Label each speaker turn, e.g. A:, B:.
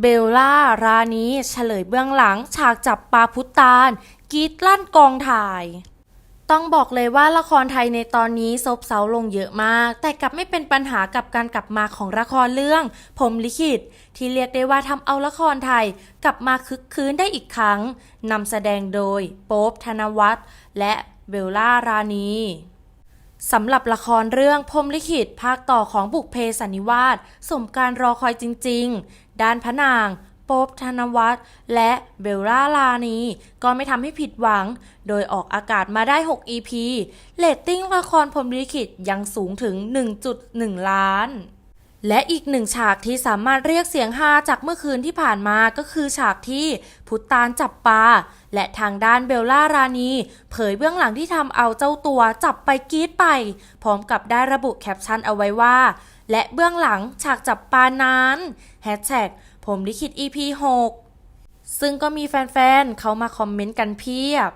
A: เบลล่ารานีเฉลยเบื้องหลังฉากจับปลาพุตานกีดลั่นกองถ่าย ต้องบอกเลยว่าละครไทยในตอนนี้ซบเซาลงเยอะมาก แต่กลับไม่เป็นปัญหากับการกลับมาของละครเรื่อง ผมลิขิต ที่เรียกได้ว่าทำเอาละครไทย กลับมาคึกคืนได้อีกครั้งนำแสดงโดย โป๊บธนวัฒน์และเบลล่ารานีสำหรับละครเรื่องพรมลิขิตภาคต่อของบุกเพสันนิวาสสมการรอคอยจริง ๆ ด้านพระนาง โป๊บธนวัฒน์และเบลล่าลานี ก็ไม่ทำให้ผิดหวัง โดยออกอากาศมาได้ 6 EP เรตติ้งละครพรมลิขิตยังสูงถึง 1.1 ล้านและอีกหนึ่งฉากที่สามารถเรียกเสียงฮาจากเมื่อคืนที่ผ่านมาก็คือฉากที่พุตตานจับปลาและทางด้านเบลล่ารานี เผยเบื้องหลังที่ทำเอาเจ้าตัวจับไปกรีดไป พร้อมกับได้ระบุแคปชั่นเอาไว้ว่า และเบื้องหลังฉากจับปลานั้นแฮชแท็กผมลิขิต EP 6 ซึ่งก็มีแฟนๆ เขามาคอมเมนต์กันเพียบ